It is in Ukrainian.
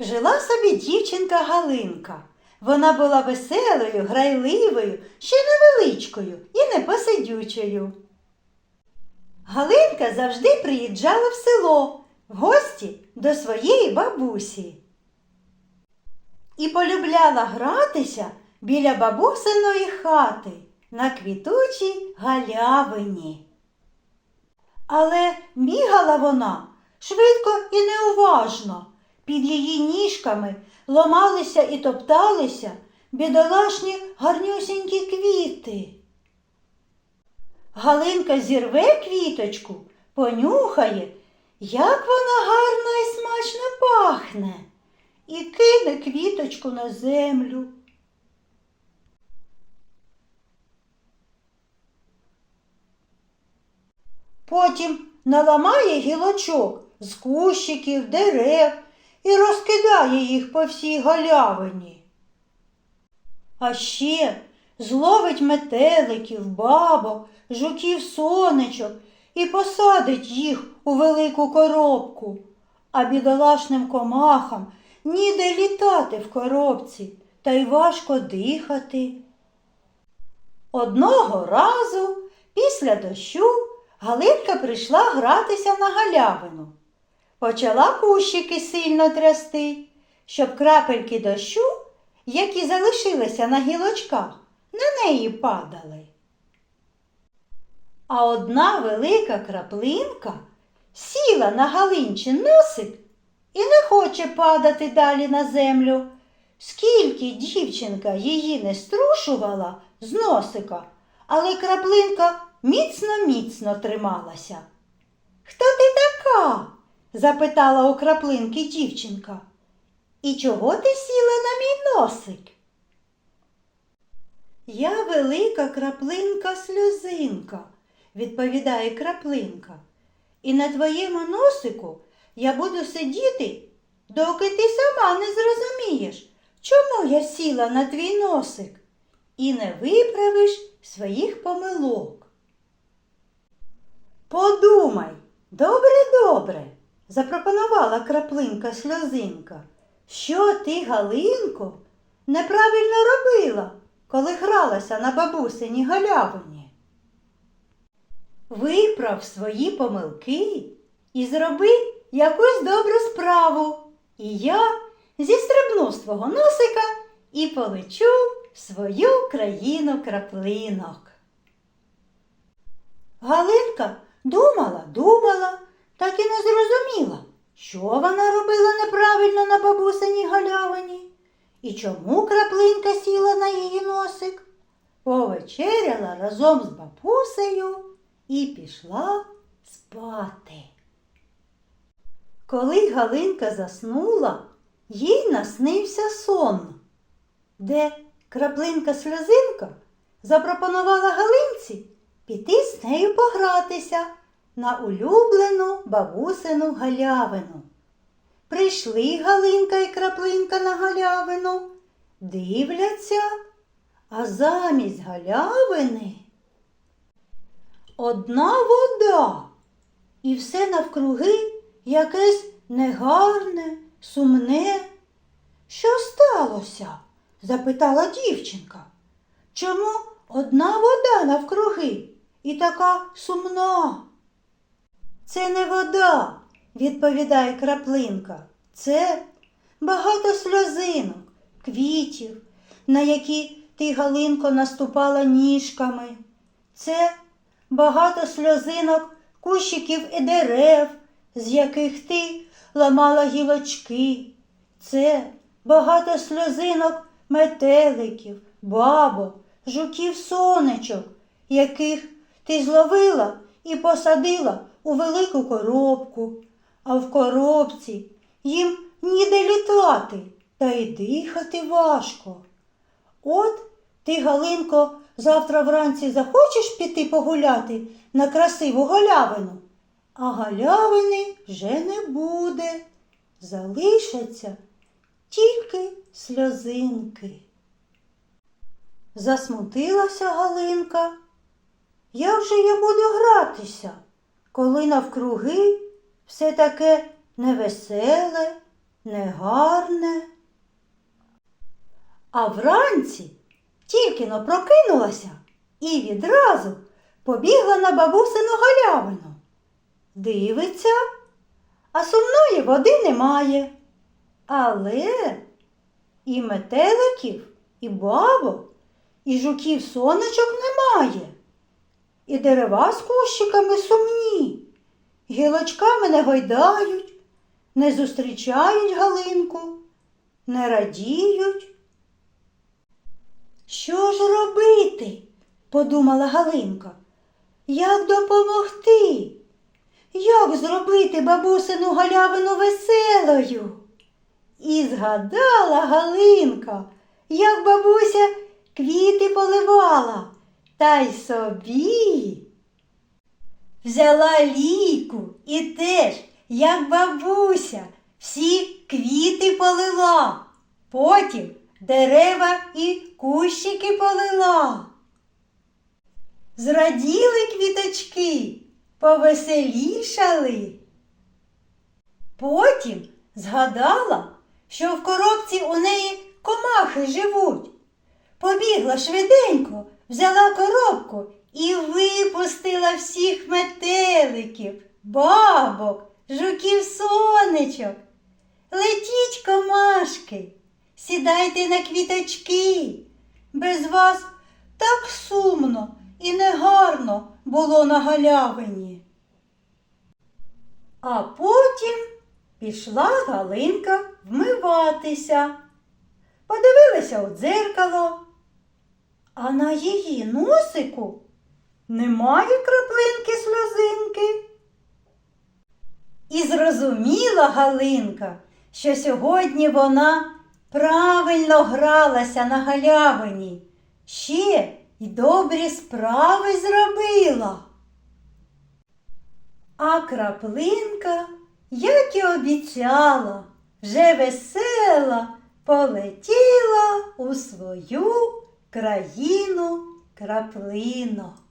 Жила собі дівчинка Галинка. Вона була веселою, грайливою, ще невеличкою і непосидючою. Галинка завжди приїжджала в село в гості до своєї бабусі. І полюбляла гратися біля бабусиної хати на квітучій галявині. Але бігала вона швидко і неуважно. Під її ніжками ломалися і топталися бідолашні гарнюсінькі квіти. Галинка зірве квіточку, понюхає, як вона гарно і смачно пахне, і кине квіточку на землю. Потім наламає гілочок з кущиків, дерев і розкидає їх по всій галявині. А ще зловить метеликів, бабок, жуків сонечок і посадить їх у велику коробку, а бідолашним комахам ніде літати в коробці та й важко дихати. Одного разу після дощу Галинка прийшла гратися на галявину. Почала кущики сильно трясти, щоб крапельки дощу, які залишилися на гілочках, на неї падали. А одна велика краплинка сіла на Галинчин носик і не хоче падати далі на землю. Скільки дівчинка її не струшувала з носика, але краплинка міцно-міцно трималася. Хто ти така? Запитала у краплинки дівчинка. І чого ти сіла на мій носик? Я велика краплинка сльозинка, відповідає краплинка. І на твоєму носику я буду сидіти, доки ти сама не зрозумієш, чому я сіла на твій носик і не виправиш своїх помилок. Подумай, добре, добре, запропонувала краплинка сльозинка. Що ти, Галинко, неправильно робила, коли гралася на бабусині галявині? Виправ свої помилки і зроби якусь добру справу. І я зістрибну з твого носика і полечу в свою країну краплинок. Галинка думала, думала, так і не зрозуміла, що вона робила неправильно на бабусиній галявині і чому краплинка сіла на її носик. Повечеряла разом з бабусею і пішла спати. Коли Галинка заснула, їй наснився сон, де краплинка сльозинка запропонувала Галинці піти з нею погратися на улюблену бабусину галявину. Прийшли Галинка і краплинка на галявину, дивляться, а замість галявини одна вода, і все навкруги якесь негарне, сумне. Що сталося? запитала дівчинка. Чому одна вода навкруги і така сумна? Це не вода, відповідає краплинка. Це багато сльозинок, квітів, на які ти, Галинко, наступала ніжками. Це багато сльозинок, кущиків і дерев, з яких ти ламала гілочки. Це багато сльозинок метеликів, бабок, жуків сонечок, яких ти зловила і посадила у велику коробку, а в коробці їм ніде літати та й дихати важко. От ти, Галинко, завтра вранці захочеш піти погуляти на красиву галявину, а галявини вже не буде. Залишаться тільки сльозинки. Засмутилася Галинка. Як же я буду гратися, коли навкруги все таке невеселе негарне. А вранці тільки но прокинулася і відразу побігла на бабусину галявину. Дивиться, а сумної води немає. Але і метеликів, і бабок, і жуків сонечок немає. І дерева з кущиками сумні, гілочками не гойдають, не зустрічають галинку, не радіють. Що ж робити? подумала Галинка. Як допомогти? Як зробити бабусину галявину веселою? І згадала Галинка, як бабуся квіти поливала, та й собі. Взяла ліку і теж, як бабуся, всі квіти полила, потім дерева і кущики полила. Зраділи квіточки, повеселішали. Потім згадала, що в коробці у неї комахи живуть. Побігла швиденько, взяла коробку і випустила всіх метеликів, бабок, жуків сонечок. Летіть, комашки, сідайте на квіточки. Без вас так сумно і негарно було на галявині. А потім пішла Галинка вмиватися. Подивилася у дзеркало, а на її носику немає краплинки сльозинки. І зрозуміла Галинка, що сьогодні вона правильно гралася на галявині, ще й добрі справи зробила. А краплинка, як і обіцяла, вже весела полетіла країну краплинок.